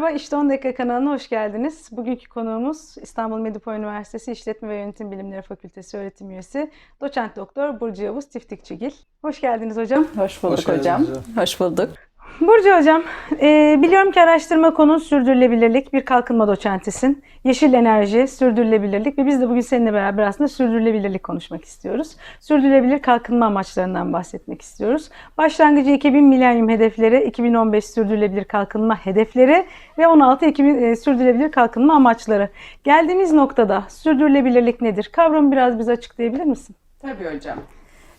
Merhaba, İşte 10 Dakika kanalına hoş geldiniz. Bugünkü konuğumuz İstanbul Medipol Üniversitesi İşletme ve Yönetim Bilimleri Fakültesi öğretim üyesi Doçent Doktor Burcu Yavuz Tiftikçigil. Hoş geldiniz hocam. Hoş bulduk Hoş hocam. hocam. Hoş bulduk. Burcu hocam, e, biliyorum ki araştırma konun sürdürülebilirlik, bir kalkınma doçentisin. Yeşil enerji, sürdürülebilirlik ve biz de bugün seninle beraber aslında sürdürülebilirlik konuşmak istiyoruz. Sürdürülebilir kalkınma amaçlarından bahsetmek istiyoruz. Başlangıcı 2000 milenyum hedefleri, 2015 sürdürülebilir kalkınma hedefleri ve 16 2000 e, sürdürülebilir kalkınma amaçları. Geldiğimiz noktada sürdürülebilirlik nedir? Kavramı biraz bize açıklayabilir misin? Tabii hocam.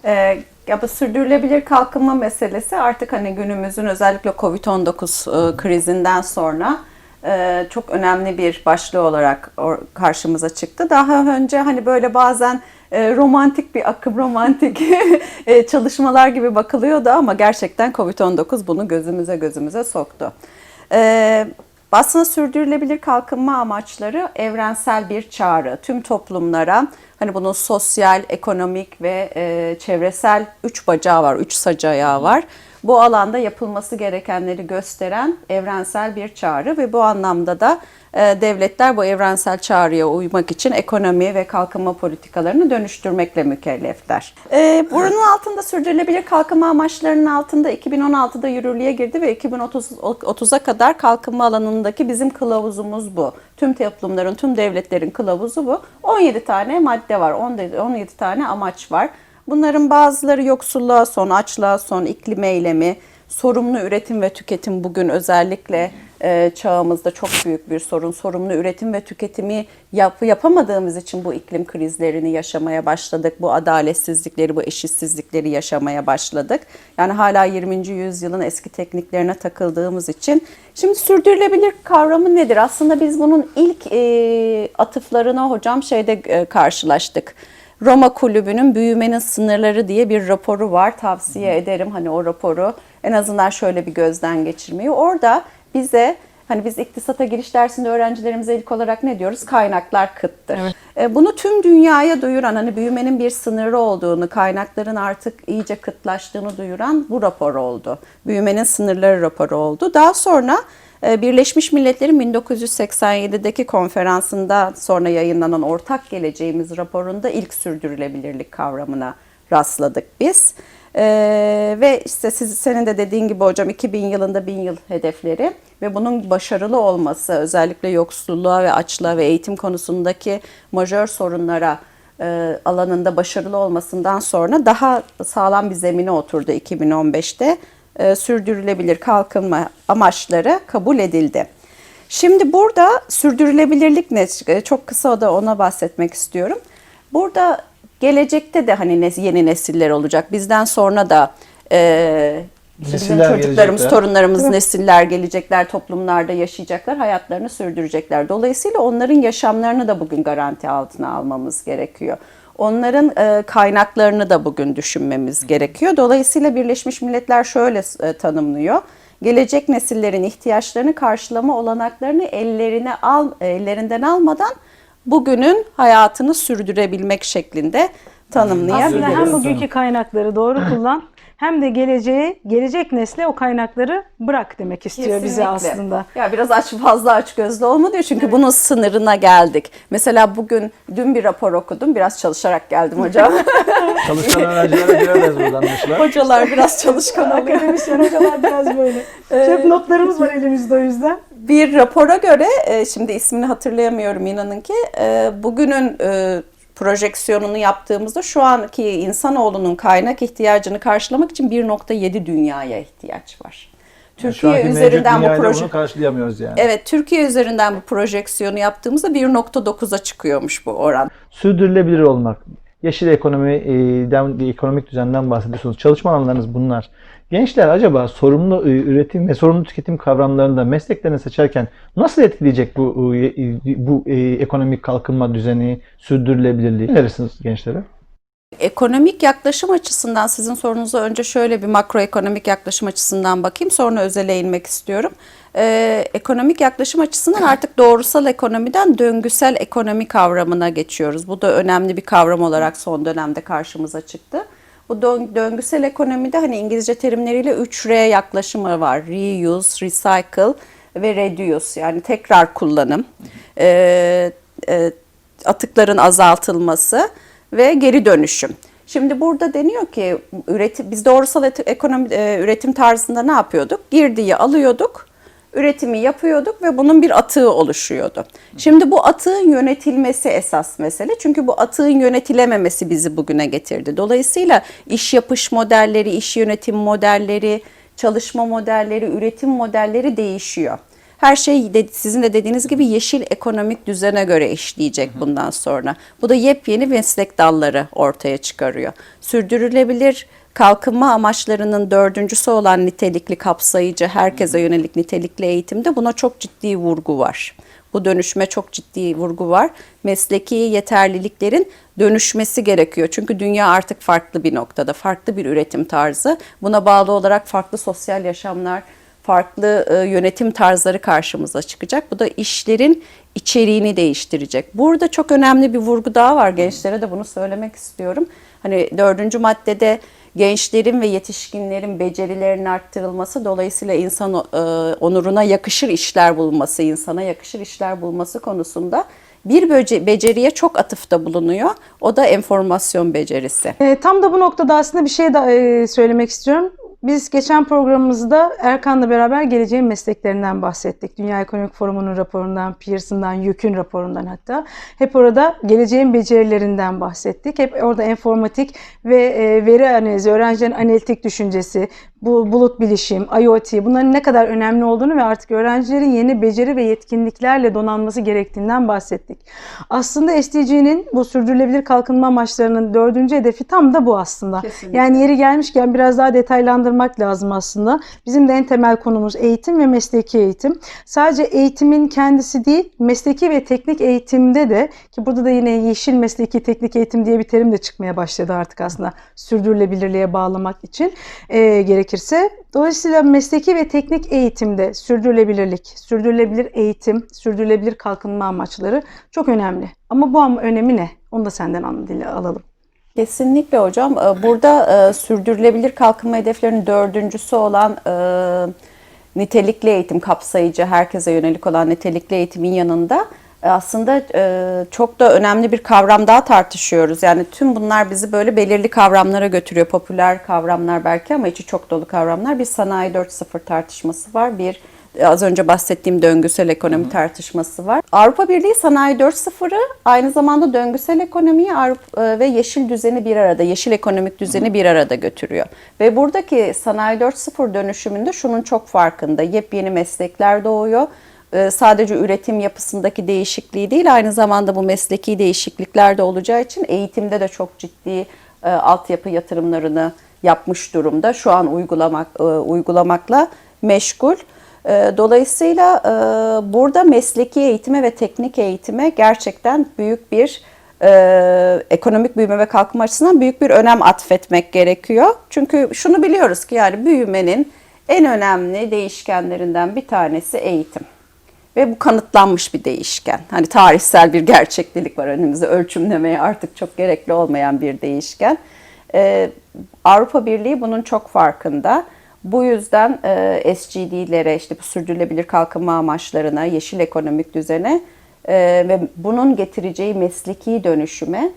Ee, ya bu sürdürülebilir kalkınma meselesi artık hani günümüzün özellikle Covid-19 e, krizinden sonra e, çok önemli bir başlığı olarak karşımıza çıktı. Daha önce hani böyle bazen e, romantik bir akım, romantik e, çalışmalar gibi bakılıyordu ama gerçekten Covid-19 bunu gözümüze gözümüze soktu. Ee, aslında sürdürülebilir kalkınma amaçları evrensel bir çağrı. Tüm toplumlara hani bunun sosyal, ekonomik ve e, çevresel üç bacağı var, üç sac ayağı var. Bu alanda yapılması gerekenleri gösteren evrensel bir çağrı ve bu anlamda da e, devletler bu evrensel çağrıya uymak için ekonomi ve kalkınma politikalarını dönüştürmekle mükellefler. E, bunun altında sürdürülebilir kalkınma amaçlarının altında 2016'da yürürlüğe girdi ve 2030'a kadar kalkınma alanındaki bizim kılavuzumuz bu. Tüm toplumların, tüm devletlerin kılavuzu bu. 17 tane madde var, 17 tane amaç var. Bunların bazıları yoksulluğa son, açlığa son, iklim eylemi, sorumlu üretim ve tüketim bugün özellikle e, çağımızda çok büyük bir sorun. Sorumlu üretim ve tüketimi yap, yapamadığımız için bu iklim krizlerini yaşamaya başladık. Bu adaletsizlikleri, bu eşitsizlikleri yaşamaya başladık. Yani hala 20. yüzyılın eski tekniklerine takıldığımız için. Şimdi sürdürülebilir kavramı nedir? Aslında biz bunun ilk e, atıflarına hocam şeyde e, karşılaştık. Roma Kulübü'nün büyümenin sınırları diye bir raporu var. Tavsiye ederim hani o raporu en azından şöyle bir gözden geçirmeyi. Orada bize hani biz iktisata giriş dersinde öğrencilerimize ilk olarak ne diyoruz? Kaynaklar kıttır. E, Bunu tüm dünyaya duyuran hani büyümenin bir sınırı olduğunu, kaynakların artık iyice kıtlaştığını duyuran bu rapor oldu. Büyümenin sınırları raporu oldu. Daha sonra Birleşmiş Milletler'in 1987'deki konferansında sonra yayınlanan Ortak Geleceğimiz raporunda ilk sürdürülebilirlik kavramına rastladık biz. Ee, ve işte siz, senin de dediğin gibi hocam 2000 yılında 1000 yıl hedefleri ve bunun başarılı olması özellikle yoksulluğa ve açlığa ve eğitim konusundaki majör sorunlara e, alanında başarılı olmasından sonra daha sağlam bir zemine oturdu 2015'te. E, sürdürülebilir kalkınma amaçları kabul edildi. Şimdi burada sürdürülebilirlik ne? E, Çok kısa da ona bahsetmek istiyorum. Burada gelecekte de hani yeni nesiller olacak. Bizden sonra da e, bizim çocuklarımız, gelecekler. torunlarımız, nesiller gelecekler, toplumlarda yaşayacaklar, hayatlarını sürdürecekler. Dolayısıyla onların yaşamlarını da bugün garanti altına almamız gerekiyor. Onların e, kaynaklarını da bugün düşünmemiz gerekiyor. Dolayısıyla Birleşmiş Milletler şöyle e, tanımlıyor. Gelecek nesillerin ihtiyaçlarını karşılama olanaklarını ellerine al, ellerinden almadan bugünün hayatını sürdürebilmek şeklinde tanımlayabiliriz. Aslında hem bugünkü kaynakları doğru kullan hem de geleceğe, gelecek nesle o kaynakları bırak demek istiyor bize Kesinlikle. aslında. Ya biraz aç fazla aç gözlü olma diyor çünkü bunun sınırına geldik. Mesela bugün dün bir rapor okudum. Biraz çalışarak geldim hocam. Çalışan öğrencilere giremez buradan anlaşılan. Hocalar biraz çalışkan oluyor. Akademisyen hocalar biraz böyle. Çok notlarımız var elimizde o yüzden. Bir rapora göre e, şimdi ismini hatırlayamıyorum inanın ki e, bugünün e, projeksiyonunu yaptığımızda şu anki insanoğlunun kaynak ihtiyacını karşılamak için 1.7 dünyaya ihtiyaç var. Yani Türkiye mevcut üzerinden bu proje karşılayamıyoruz yani. Evet, Türkiye üzerinden bu projeksiyonu yaptığımızda 1.9'a çıkıyormuş bu oran. Sürdürülebilir olmak, yeşil ekonomiden bir ekonomik düzenden bahsediyorsunuz. Çalışma alanlarınız bunlar. Gençler acaba sorumlu e, üretim ve sorumlu tüketim kavramlarını da mesleklerini seçerken nasıl etkileyecek bu e, bu e, ekonomik kalkınma düzeni, sürdürülebilirliği? Ne önerirsiniz gençlere? Ekonomik yaklaşım açısından sizin sorunuza önce şöyle bir makroekonomik yaklaşım açısından bakayım sonra özele inmek istiyorum. Ee, ekonomik yaklaşım açısından artık doğrusal ekonomiden döngüsel ekonomi kavramına geçiyoruz. Bu da önemli bir kavram olarak son dönemde karşımıza çıktı. Bu dön- döngüsel ekonomide hani İngilizce terimleriyle 3R yaklaşımı var. Reuse, recycle ve reduce yani tekrar kullanım, e, e, atıkların azaltılması ve geri dönüşüm. Şimdi burada deniyor ki üretim, biz doğrusal ekonomi e, üretim tarzında ne yapıyorduk? Girdiği alıyorduk, üretimi yapıyorduk ve bunun bir atığı oluşuyordu. Şimdi bu atığın yönetilmesi esas mesele. Çünkü bu atığın yönetilememesi bizi bugüne getirdi. Dolayısıyla iş yapış modelleri, iş yönetim modelleri, çalışma modelleri, üretim modelleri değişiyor. Her şey de, sizin de dediğiniz gibi yeşil ekonomik düzene göre işleyecek bundan sonra. Bu da yepyeni meslek dalları ortaya çıkarıyor. Sürdürülebilir kalkınma amaçlarının dördüncüsü olan nitelikli, kapsayıcı, herkese yönelik nitelikli eğitimde buna çok ciddi vurgu var. Bu dönüşme çok ciddi vurgu var. Mesleki yeterliliklerin dönüşmesi gerekiyor. Çünkü dünya artık farklı bir noktada, farklı bir üretim tarzı. Buna bağlı olarak farklı sosyal yaşamlar, farklı e, yönetim tarzları karşımıza çıkacak. Bu da işlerin içeriğini değiştirecek. Burada çok önemli bir vurgu daha var. Gençlere de bunu söylemek istiyorum. Hani dördüncü maddede gençlerin ve yetişkinlerin becerilerinin arttırılması dolayısıyla insan e, onuruna yakışır işler bulması, insana yakışır işler bulması konusunda bir beceriye çok atıfta bulunuyor. O da enformasyon becerisi. E, tam da bu noktada aslında bir şey daha e, söylemek istiyorum. Biz geçen programımızda Erkan'la beraber geleceğin mesleklerinden bahsettik. Dünya Ekonomik Forumu'nun raporundan, Pearson'dan, YÖK'ün raporundan hatta. Hep orada geleceğin becerilerinden bahsettik. Hep orada informatik ve e, veri analizi, öğrencilerin analitik düşüncesi, bu bulut bilişim, IoT bunların ne kadar önemli olduğunu ve artık öğrencilerin yeni beceri ve yetkinliklerle donanması gerektiğinden bahsettik. Aslında SDG'nin bu sürdürülebilir kalkınma amaçlarının dördüncü hedefi tam da bu aslında. Kesinlikle. Yani yeri gelmişken biraz daha detaylandırmak lazım aslında. Bizim de en temel konumuz eğitim ve mesleki eğitim. Sadece eğitimin kendisi değil, mesleki ve teknik eğitimde de ki burada da yine yeşil mesleki teknik eğitim diye bir terim de çıkmaya başladı artık aslında sürdürülebilirliğe bağlamak için e, gerekirse. Dolayısıyla mesleki ve teknik eğitimde sürdürülebilirlik, sürdürülebilir eğitim, sürdürülebilir kalkınma amaçları çok önemli. Ama bu ama önemi ne? Onu da senden alalım. Kesinlikle hocam. Ee, Burada e, sürdürülebilir kalkınma hedeflerinin dördüncüsü olan e, nitelikli eğitim kapsayıcı, herkese yönelik olan nitelikli eğitimin yanında e, aslında e, çok da önemli bir kavram daha tartışıyoruz. Yani tüm bunlar bizi böyle belirli kavramlara götürüyor. Popüler kavramlar belki ama içi çok dolu kavramlar. Bir sanayi 4.0 tartışması var. Bir az önce bahsettiğim döngüsel ekonomi tartışması var. Avrupa Birliği Sanayi 4.0'ı aynı zamanda döngüsel ekonomiyi Avrupa- e, ve yeşil düzeni bir arada, yeşil ekonomik düzeni bir arada götürüyor. Ve buradaki Sanayi 4.0 dönüşümünde şunun çok farkında. Yepyeni meslekler doğuyor. E, Sadece üretim yapısındaki değişikliği değil, aynı zamanda bu mesleki değişiklikler de olacağı için eğitimde de çok ciddi e, altyapı yatırımlarını yapmış durumda. Şu an uygulamak e, uygulamakla meşgul. E, Dolayısıyla e, burada mesleki eğitime ve teknik eğitime gerçekten büyük bir e, ekonomik büyüme ve kalkınma açısından büyük bir önem atfetmek gerekiyor. Çünkü şunu biliyoruz ki yani büyümenin en önemli değişkenlerinden bir tanesi eğitim. Ve bu kanıtlanmış bir değişken. Hani tarihsel bir gerçeklik var önümüzde. Ölçümlemeye artık çok gerekli olmayan bir değişken. Ee, Avrupa Birliği bunun çok farkında. Bu yüzden e, SGD'lere, işte bu sürdürülebilir kalkınma amaçlarına, yeşil ekonomik düzene e, ve bunun getireceği mesleki dönüşüme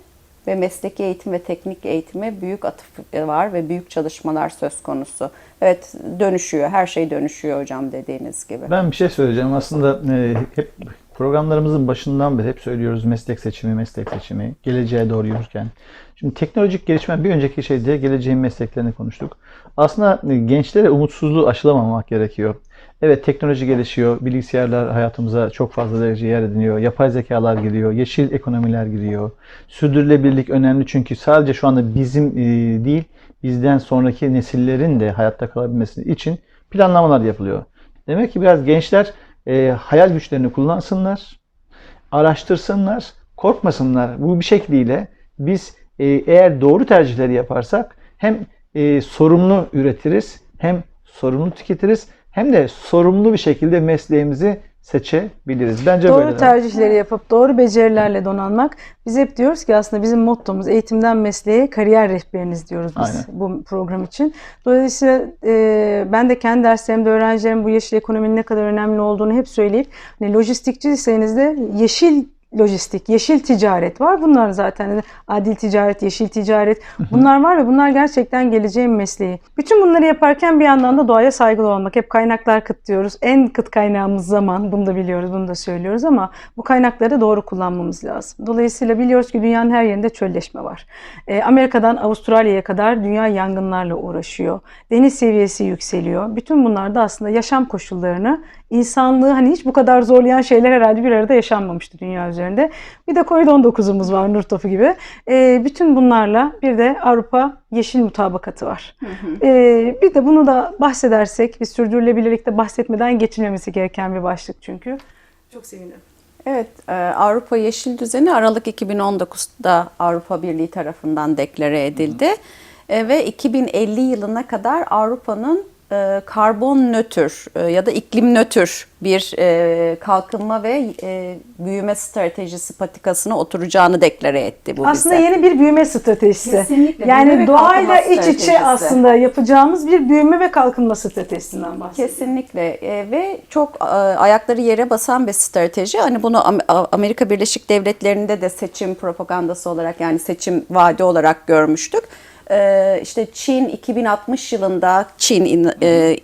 ve mesleki eğitim ve teknik eğitime büyük atıf var ve büyük çalışmalar söz konusu. Evet dönüşüyor, her şey dönüşüyor hocam dediğiniz gibi. Ben bir şey söyleyeceğim. Aslında e, hep programlarımızın başından beri hep söylüyoruz meslek seçimi, meslek seçimi, geleceğe doğru yürürken. Şimdi teknolojik gelişme bir önceki şeyde geleceğin mesleklerini konuştuk. Aslında e, gençlere umutsuzluğu aşılamamak gerekiyor. Evet teknoloji gelişiyor, bilgisayarlar hayatımıza çok fazla derece yer ediniyor, yapay zekalar giriyor, yeşil ekonomiler giriyor. Sürdürülebilirlik önemli çünkü sadece şu anda bizim e, değil, bizden sonraki nesillerin de hayatta kalabilmesi için planlamalar yapılıyor. Demek ki biraz gençler e, hayal güçlerini kullansınlar, araştırsınlar, korkmasınlar. Bu bir şekliyle biz e, eğer doğru tercihleri yaparsak hem e, sorumlu üretiriz, hem sorumlu tüketiriz, hem de sorumlu bir şekilde mesleğimizi seçebiliriz. Bence Doğru böyle. tercihleri yapıp doğru becerilerle donanmak. Biz hep diyoruz ki aslında bizim mottomuz eğitimden mesleğe kariyer rehberiniz diyoruz biz Aynen. bu program için. Dolayısıyla e, ben de kendi derslerimde öğrencilerim bu yeşil ekonominin ne kadar önemli olduğunu hep söyleyip hani lojistikçiyseniz de yeşil lojistik, yeşil ticaret var. Bunlar zaten hani adil ticaret, yeşil ticaret bunlar var ve bunlar gerçekten geleceğin mesleği. Bütün bunları yaparken bir yandan da doğaya saygılı olmak. Hep kaynaklar kıt diyoruz. En kıt kaynağımız zaman. Bunu da biliyoruz, bunu da söylüyoruz ama bu kaynakları doğru kullanmamız lazım. Dolayısıyla biliyoruz ki dünyanın her yerinde çölleşme var. Ee, Amerika'dan Avustralya'ya kadar dünya yangınlarla uğraşıyor. Deniz seviyesi yükseliyor. Bütün bunlar da aslında yaşam koşullarını insanlığı hani hiç bu kadar zorlayan şeyler herhalde bir arada yaşanmamıştı dünya üzerinde. Bir de Covid-19'umuz var Nur topu gibi. Ee, bütün bunlarla bir de Avrupa Yeşil Mutabakatı var. Ee, bir de bunu da bahsedersek, biz sürdürülebilirlikte bahsetmeden geçilmemesi gereken bir başlık çünkü. Çok sevinirim. Evet, e, Avrupa Yeşil Düzeni Aralık 2019'da Avrupa Birliği tarafından deklare edildi. E, Ve 2050 yılına kadar Avrupa'nın e, karbon nötr e, ya da iklim nötr bir e, kalkınma ve e, büyüme stratejisi patikasına oturacağını deklare etti bu Aslında bize. yeni bir büyüme stratejisi. Kesinlikle, büyüme Yani ve doğayla iç içe aslında yapacağımız bir büyüme ve kalkınma stratejisinden bahsediyoruz. Kesinlikle E, ve çok e, ayakları yere basan bir strateji. Hani bunu Amerika Birleşik Devletleri'nde de seçim propagandası olarak yani seçim vaadi olarak görmüştük. E, işte Çin 2060 yılında Çin in- e,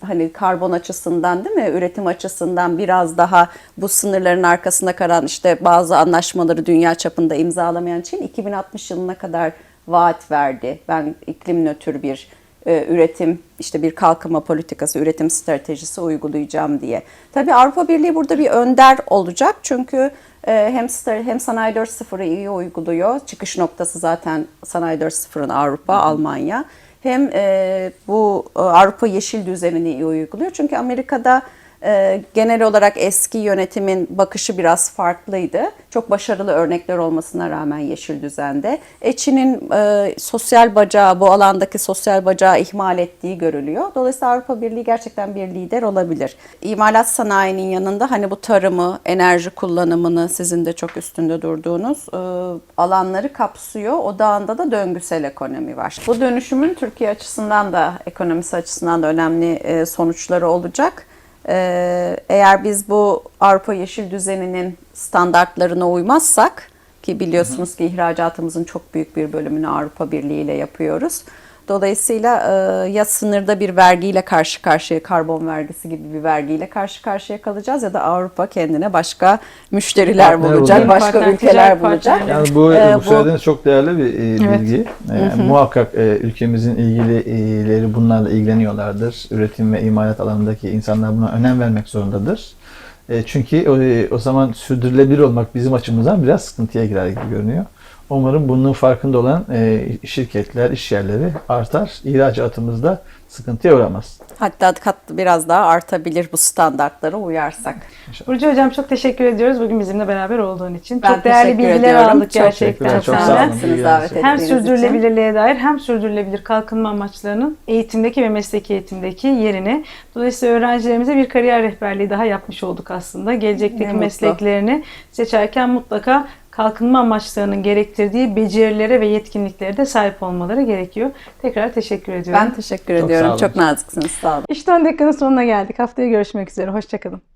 hani karbon açısından değil mi üretim açısından biraz daha bu sınırların arkasında kalan işte bazı anlaşmaları dünya çapında imzalamayan Çin 2060 yılına kadar vaat verdi. Ben iklim nötr bir e, üretim işte bir kalkınma politikası, üretim stratejisi uygulayacağım diye. Tabii Avrupa Birliği burada bir önder olacak çünkü e, hem hem Sanayi 4.0'ı iyi uyguluyor. Çıkış noktası zaten Sanayi 4.0'ın Avrupa, Almanya. Hem e, bu Avrupa Yeşil Düzeni'ni iyi uyguluyor. Çünkü Amerika'da e, genel olarak eski yönetimin bakışı biraz farklıydı. Çok başarılı örnekler olmasına rağmen yeşil düzende. E, Çin'in e, sosyal bacağı, bu alandaki sosyal bacağı ihmal ettiği görülüyor. Dolayısıyla Avrupa Birliği gerçekten bir lider olabilir. İmalat sanayinin yanında hani bu tarımı, enerji kullanımını sizin de çok üstünde durduğunuz e, alanları kapsıyor. Odağında da döngüsel ekonomi var. Bu dönüşümün Türkiye açısından da ekonomisi açısından da önemli e, sonuçları olacak. Ee, eğer biz bu Avrupa Yeşil Düzeni'nin standartlarına uymazsak ki biliyorsunuz ki ihracatımızın çok büyük bir bölümünü Avrupa Birliği ile yapıyoruz. Dolayısıyla e, ya sınırda bir vergiyle karşı karşıya karbon vergisi gibi bir vergiyle karşı karşıya kalacağız ya da Avrupa kendine başka müşteriler Partner bulacak, bulacak. başka Partner, ülkeler bulacak. Yani bu, Ee, bu söylediğiniz çok değerli bir e, Evet. bilgi. E, muhakkak e, ülkemizin ilgilileri bunlarla ilgileniyorlardır. Üretim ve imalat alanındaki insanlar buna önem vermek zorundadır. E, çünkü o, o zaman sürdürülebilir olmak bizim açımızdan biraz sıkıntıya girer gibi görünüyor. Umarım bunun farkında olan e, şirketler, iş yerleri artar. İhracatımız da sıkıntıya uğramaz. Hatta kat biraz daha artabilir bu standartlara uyarsak. Burcu Hocam çok teşekkür ediyoruz bugün bizimle beraber olduğun için. Ben çok değerli bilgiler ediyorum. aldık Çok gerçekten çok sağ olun. Hem Hem ettiğiniz için. sürdürülebilirliğe dair hem sürdürülebilir kalkınma amaçlarının eğitimdeki ve mesleki eğitimdeki yerini dolayısıyla öğrencilerimize bir kariyer rehberliği daha yapmış olduk aslında. Gelecekteki Ne mutlu. mesleklerini seçerken mutlaka kalkınma amaçlarının gerektirdiği becerilere ve yetkinliklere de sahip olmaları gerekiyor. Tekrar teşekkür ediyorum. Ben teşekkür Çok sağ ediyorum. olun. Çok naziksiniz. Sağ olun. İşte 10 dakikanın sonuna geldik. Haftaya görüşmek üzere. Hoşçakalın.